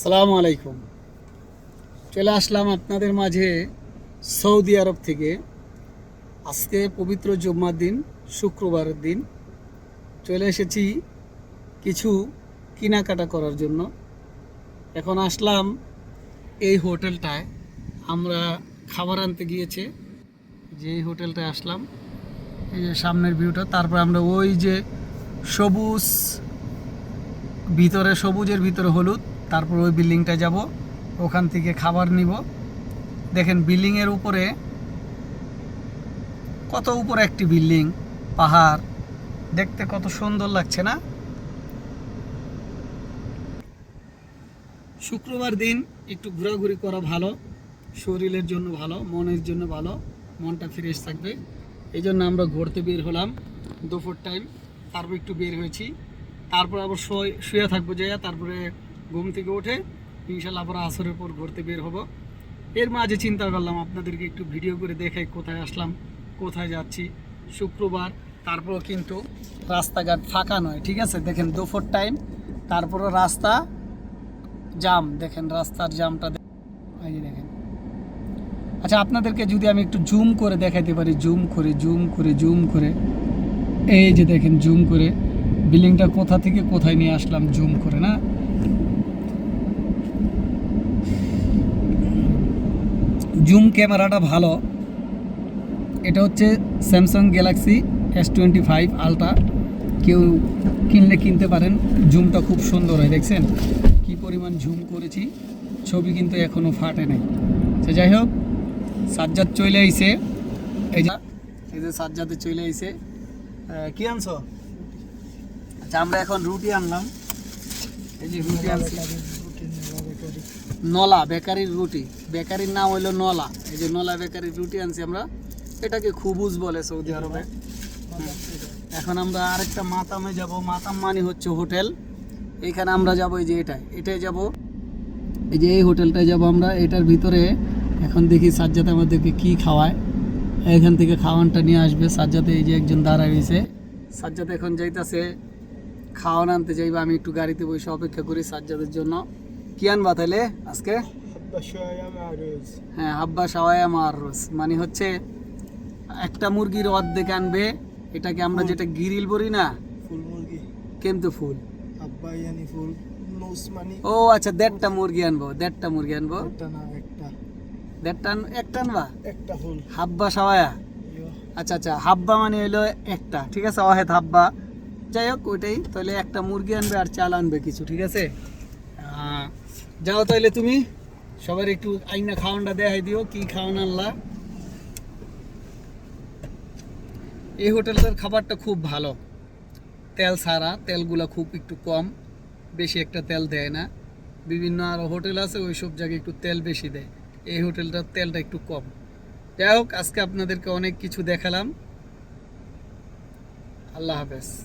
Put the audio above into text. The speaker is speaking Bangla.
সালাম আলাইকুম। চলে আসলাম আপনাদের মাঝে সৌদি আরব থেকে। আজকে পবিত্র জুম্মার দিন শুক্রবারের দিন। চলে এসেছি কিছু কেনাকাটা করার জন্য। এখন আসলাম এই হোটেলটায়। আমরা খাবার আনতে গিয়েছে। যে হোটেলটায় আসলাম, এই যে সামনের ভিউটা তারপর আমরা ওই যে সবুজ, ভিতরে সবুজের ভিতরে হলুদ তারপর ওই বিল্ডিংটা যাব, ওখান থেকে খাবার নিব। দেখেন বিল্ডিংয়ের উপরে কত উপরে একটি বিল্ডিং, পাহাড়, দেখতে কত সুন্দর লাগছে না? শুক্রবার দিন একটু ঘোরাঘুরি করা ভালো, শরীরের জন্য ভালো, মনের জন্য ভালো, মনটা ফ্রেশ থাকবে। এই জন্য আমরা ঘুরতে বের হলাম, দুপুর টাইম তারপর একটু বের হয়েছি। তারপর আবার শুয়ে- থাকব যাইয়া, তারপরে ঘুম থেকে উঠে ইনশাল্লাহ আবার আসরের পর ঘুরতে বের হব। এর মাঝে চিন্তা করলাম, আপনাদেরকে একটু ভিডিও করে দেখাই কোথায় আসলাম, কোথায় যাচ্ছি। শুক্রবার, তারপরও কিন্তু রাস্তাঘাট ফাঁকা নয়, ঠিক আছে? দেখেন দুপুর টাইম তারপরও রাস্তা জাম, দেখেন রাস্তার জামটা দেখেন। আচ্ছা আপনাদেরকে যদি আমি একটু জুম করে দেখাইতে পারি জুম করে জুম করে জুম করে। এই যে দেখেন জুম করে। বিল্ডিংটা কোথা থেকে কোথায় নিয়ে আসলাম জুম করে, না? জুম ক্যামেরাটা ভালো। এটা হচ্ছে Samsung Galaxy S twenty five ultra কেউ কিনলে কিনতে পারেন। জুমটা খুব সুন্দর হয়, দেখছেন? কি পরিমাণ জুম করেছি। ছবি কিন্তু এখনও ফাটে নাই। তো যাই হোক, সাজ্জাদ চলে আইসে এই যে এই যে সাজ্জাদে চলে আইসে কি আনছো? আচ্ছা আমরা এখন রুটি আনলাম। এই যে রুটি আনছি। নলা, বেকারির রুটি। বেকারির নাম হইল নলা। এই যে নলা বেকারির রুটি আনছি আমরা, এটাকে খুবুজ বলে সৌদি আরবে। এখন আমরা আরেকটা মাতামে যাব। মাতাম মানে হচ্ছে হোটেল। এইখানে আমরা যাব এই যে এটাই এটাই যাব। এই যে এই হোটেলটায় যাব আমরা। এটার ভিতরে এখন দেখি সাজ্জাতে আমাদেরকে কি খাওয়ায়। এখান থেকে খাওয়ানটা নিয়ে আসবে। সাজ্জাতে এই যে একজন দাঁড়ায় রয়েছে। সাজ্জাতে এখন যাইতাছে। খাওয়ান আনতে যাইবা। আমি একটু গাড়িতে বসে অপেক্ষা করি সাজ্জাদের জন্য। কি আনবা তাহলে আজকে? হ্যাঁ হাব্বা সাওয়ায়া মারুস মানে হচ্ছে একটা মুরগির অর্ধেক আনবে এটাকে আমরা যেটা গিরিল বলি না ফুল মুরগি। কেমতে ফুল? ফুল। ও আচ্ছা দেড়টা মুরগি আনব দেড়টা মুরগি আনব। দেড়টা একটা। আনবা? একটা ফুল। হাব্বা সাওয়ায়া আচ্ছা আচ্ছা হাব্বা মানে হলো একটা ঠিক আছে? অহেদ হাব্বা। যাই হোক ওইটাই। তাহলে একটা মুরগি আনবে আর চাল আনবে কিছু ঠিক আছে? যাও তাইলে তুমি। সবার একটু আইনা খাওয়ানটা দেখাই দিও, কি খাওয়ান আনলা। এই হোটেলটার খাবারটা খুব ভালো। তেল ছাড়া, তেলগুলা খুব একটু কম। বেশি একটা তেল দেয় না। বিভিন্ন আরও হোটেল আছে ওই সব জায়গায় একটু তেল বেশি দেয়। এই হোটেলটার তেলটা একটু কম। যাই হোক, আজকে আপনাদেরকে অনেক কিছু দেখালাম। আল্লাহ হাফেজ।